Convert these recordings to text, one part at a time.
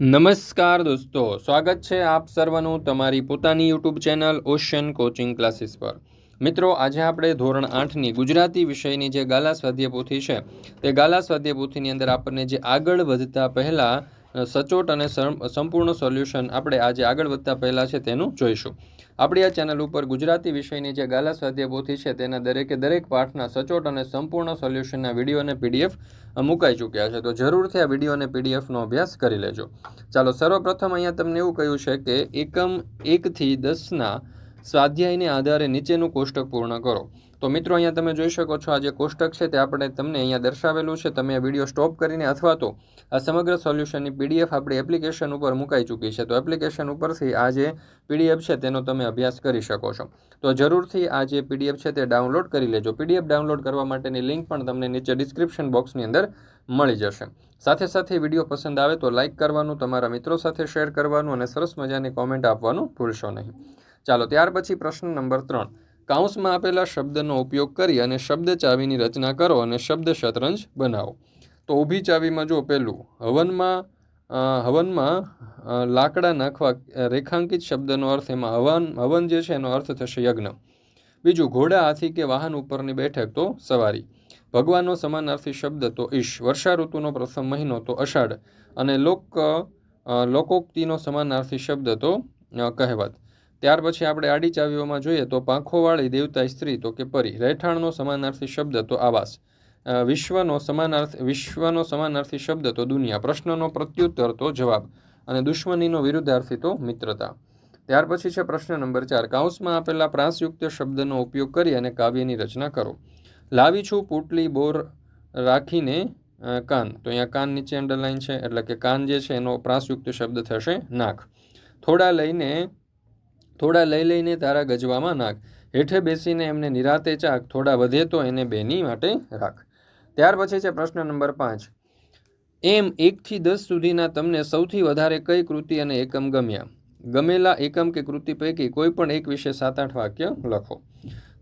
નમસ્કાર દોસ્તો, સ્વાગત છે આપ સર્વનું તમારી પોતાની YouTube channel ocean coaching classes પર. મિત્રો, આજે આપણે ધોરણ આઠની ગુજરાતી વિષયની જે ગાલા સ્વાધ્યાય પોથી છે, તે ગાલા સ્વાધ્યાય પોથીની અંદર આપણને જે આગળ વધતા પહેલાં સચોટ અને સંપૂર્ણ સોલ્યુશન આપણે આજે આગળ વધતા પહેલાં છે તેનું જોઈશું. આપણી આ ચેનલ ઉપર ગુજરાતી વિષયની જે ગાલા સ્વાધ્યાય પોથી છે તેના દરેકે દરેક પાઠના સચોટ અને સંપૂર્ણ સોલ્યુશનના વીડિયો અને પીડીએફ મુકાઈ ચૂક્યા છે. તો જરૂરથી આ વીડિયો અને પીડીએફનો અભ્યાસ કરી લેજો. ચાલો, સર્વપ્રથમ અહીંયા તમને એવું કહ્યું છે કે એકમ એકથી દસના સ્વાધ્યાયને આધારે નીચેનું કોષ્ટક પૂર્ણ કરો. તો મિત્રો, અહીંયા તમે જોઈ શકો છો આ જે કોષ્ટક છે તે આપણે તમને અહીંયા દર્શાવેલું છે. તમે આ વીડિયો સ્ટોપ કરીને અથવા તો આ સમગ્ર સોલ્યુશનની પીડીએફ આપણી એપ્લિકેશન ઉપર મુકાઈ ચૂકી છે. તો એપ્લિકેશન ઉપરથી આ જે પીડીએફ છે તેનો તમે અભ્યાસ કરી શકો છો. તો જરૂરથી આ જે પીડીએફ છે તે ડાઉનલોડ કરી લેજો. પીડીએફ ડાઉનલોડ કરવા માટેની લિંક પણ તમને નીચે ડિસ્ક્રિપ્શન બોક્સની અંદર મળી જશે. સાથે સાથે વીડિયો પસંદ આવે તો લાઇક કરવાનું, તમારા મિત્રો સાથે શેર કરવાનું અને સરસ મજાની કોમેન્ટ આપવાનું ભૂલશો નહીં. ચાલો ત્યાર પછી પ્રશ્ન નંબર ત્રણ. કાઉન્સમાં આપેલા શબ્દનો ઉપયોગ કરી અને શબ્દ ચાવીની રચના કરો અને શબ્દ શતરંજ બનાવો. તો ઊભી ચાવીમાં જો પહેલું હવનમાં હવનમાં લાકડા નાખવા રેખાંકિત શબ્દનો અર્થ એમાં હવન હવન જે છે એનો અર્થ થશે યજ્ઞ. બીજું, ઘોડા હાથી કે વાહન ઉપરની બેઠક તો સવારી. ભગવાનનો સમાનાર્થી શબ્દ તો ઈશ. વર્ષા ઋતુનો પ્રથમ મહિનો તો અષાઢ. અને લોક લોકોક્તિનો સમાનાર્થી શબ્દ તો કહેવત. ત્યાર પછી આપણે આડી ચાવીઓમાં જોઈએ તો પાંખોવાળી દેવતા સ્ત્રી તો કે પરી. રહેઠાણનો સમાનાર્થી શબ્દ તો આવાસ. વિશ્વનો સમાનાર્થ, વિશ્વનો સમાનાર્થી શબ્દ તો દુનિયા. પ્રશ્નનો પ્રત્યુત્તર તો જવાબ. અને દુશ્મનીનો વિરુદ્ધાર્થી તો મિત્રતા. ત્યાર પછી છે પ્રશ્ન નંબર ચાર. કાઉસમાં આપેલા પ્રાસયુક્ત શબ્દનો ઉપયોગ કરી અને કાવ્યની રચના કરો. લાવી છું પોટલી બોર રાખીને કાન. તો અહીંયા કાન નીચે અંડરલાઈન છે, એટલે કે કાન જે છે એનો પ્રાસયુક્ત શબ્દ થશે નાક. થોડા લઈને થોડા લઈ લઈને તારા ગજવામાં નાખ. હેઠે બેસીને એમને નિરાતે ચાક, થોડા વધે તો એને બેની માટે રાખ. ત્યાર પછી છે પ્રશ્ન નંબર પાંચ. એમ એકથી દસ સુધીના તમને સૌથી વધારે કઈ કૃતિ અને એકમ ગમ્યા? ગમેલા એકમ કે કૃતિ પૈકી કોઈ પણ એક વિશે સાત આઠ વાક્ય લખો.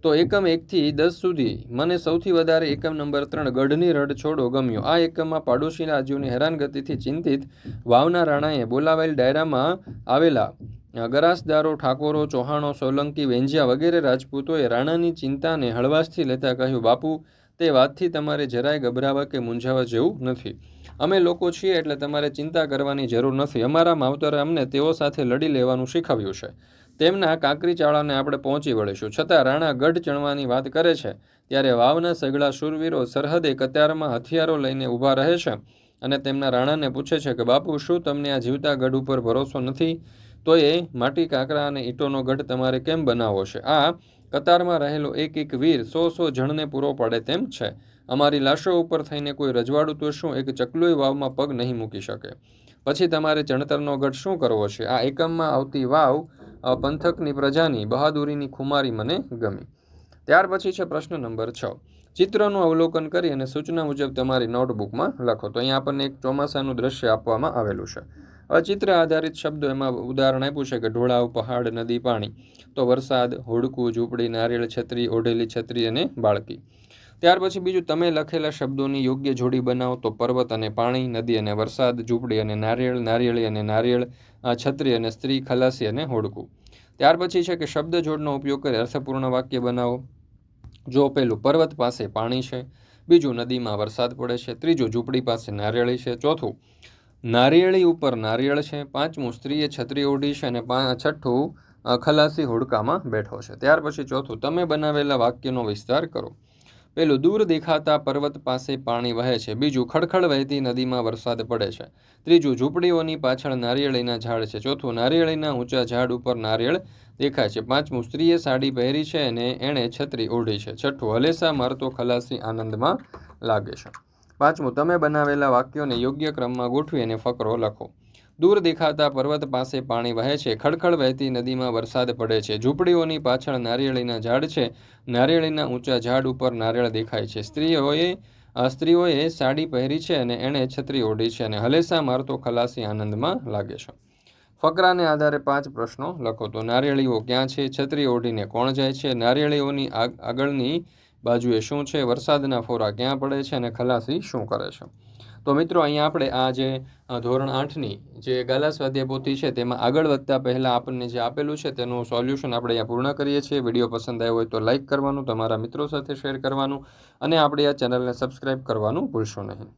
તો એકમ એકથી દસ સુધી મને સૌથી વધારે એકમ નંબર ત્રણ ગઢની રડ છોડો ગમ્યો. આ એકમમાં પાડોશી રાજ્યોની હેરાનગતિથી ચિંતિત વાવના રાણાએ બોલાવેલ ડાયરામાં આવેલા ગરાસદારો ઠાકોરો, ચૌહાણો, સોલંકી, વેંજિયા વગેરે રાજપૂતોએ રાણાની ચિંતાને હળવાશથી લેતા કહ્યું, બાપુ, તે વાતથી તમારે જરાય ગભરાવા કે મૂંઝાવા જેવું નથી. અમે લોકો છીએ એટલે તમારે ચિંતા કરવાની જરૂર નથી. અમારા માવતરે અમને તેઓ સાથે લડી લેવાનું શીખવ્યું છે. તેમના કાંકરી ચાળાને આપણે પહોંચી વળીશું. છતાં રાણા ગઢ ચણવાની વાત કરે છે. ત્યારે વાવના સગળા શૂરવીરો સરહદે કતારમાં હથિયારો લઈને ઊભા રહે છે અને તેમના રાણાને પૂછે છે કે, બાપુ, શું તમને આ જીવતા ગઢ ઉપર ભરોસો નથી? તો એ માટી કાંકરા અને ઈંટોનો ગઢ તમારે કેમ બનાવવો છે? આ કતારમાં રહેલો એક એક વીર સો સો જણને પૂરો પાડે તેમ છે. અમારી લાશો ઉપર થઈને કોઈ રજવાડું તો શું એક ચકલુય વાવમાં પગ નહીં મૂકી શકે. પછી તમારે ચણતરનો ગઢ શું કરવો છે? આ એકમમાં આવતી વાવ પંથકની પ્રજાની બહાદુરીની ખુમારી મને ગમી. ત્યાર પછી છે પ્રશ્ન નંબર છ. ચિત્રનું અવલોકન કરી અને સૂચના મુજબ તમારી નોટબુકમાં લખો. તો અહીંયા આપણને એક ચોમાસાનું દ્રશ્ય આપવામાં આવેલું છે. ચિત્ર આધારિત શબ્દો એમાં ઉદાહરણ આપ્યું છે કે ઢોળાવ, પહાડ, નદી, પાણી. તો વરસાદ, હોડકું, ઝૂંપડી, નારિયેળ, છત્રી, ઓઢેલી છત્રી અને બાળકી. ત્યાર પછી બીજું, તમે લખેલા શબ્દોની યોગ્ય જોડી બનાવો તો પર્વત અને પાણી, નદી અને વરસાદ, ઝૂંપડી અને નારિયેળ, નારિયેળી અને નારિયેળ છત્રી અને સ્ત્રી, ખલાસી અને હોડકું. ત્યાર પછી છે કે શબ્દ જોડનો ઉપયોગ કરી અર્થપૂર્ણ વાક્ય બનાવો. જો પેલું પર્વત પાસે પાણી છે, બીજું નદીમાં વરસાદ પડે છે, ત્રીજું ઝૂંપડી પાસે નારિયેળી છે, ચોથું નારિયેળી ઉપર નારિયેળ છે, પાંચમું સ્ત્રીએ છત્રી ઓઢી છે અને છઠ્ઠું ખલાસી હુડકામાં બેઠો છે. ત્યાર પછી ચોથું, તમે બનાવેલા વાક્યનો વિસ્તાર કરો. પેલું, દૂર દેખાતા પર્વત પાસે પાણી વહે છે. બીજું, ખડખડ વહેતી નદીમાં વરસાદ પડે છે. ત્રીજું, ઝૂંપડીઓની પાછળ નારિયેળીના ઝાડ છે. ચોથું, નારિયેળીના ઊંચા ઝાડ ઉપર નારિયેળ દેખાય છે. પાંચમું, સ્ત્રીએ સાડી પહેરી છે અને એણે છત્રી ઓઢી છે. છઠ્ઠું, હલેસા મારતો ખલાસી આનંદમાં લાગે છે. પાંચમું, તમે બનાવેલા વાક્યોને યોગ્ય ક્રમમાં ગોઠવી અને ફકરો લખો. દૂર દેખાતા પર્વત પાસે પાણી વહે છે, ખડખડ વહેતી નદીમાં વરસાદ પડે છે, ઝૂંપડીઓની પાછળ નારિયેળીના ઝાડ છે, નારિયેળીના ઊંચા ઝાડ ઉપર નારિયેળ દેખાય છે. સ્ત્રીઓએ સ્ત્રીઓએ સાડી પહેરી છે અને એણે છત્રી ઓઢી છે અને હલેસા મારતો ખલાસી આનંદમાં લાગે છે. ફકરાને આધારે પાંચ પ્રશ્નો લખો. તો નારિયેળીઓ ક્યાં છે? છત્રી ઓઢીને કોણ જાય છે? નારિયેળીઓની આગ- આગળની બાજુએ શું છે? વરસાદના ફોરા ક્યાં પડે છે અને ખલાસી શું કરે છે? તો મિત્રો, અહીંયા આપણે આ જે ધોરણ આઠની જે ગાલા સ્વાધ્યાય પોથી છે, તેમાં આગળ વધતા પહેલાં આપણને જે આપેલું છે, તેનું સોલ્યુશન આપણે અહીંયા પૂર્ણ કરીએ છીએ. વીડિયો પસંદ આવ્યો હોય તો લાઇક કરવાનું, તમારા મિત્રો સાથે શેર કરવાનું અને આપણી આ ચેનલને સબસ્ક્રાઇબ કરવાનું ભૂલશો નહીં.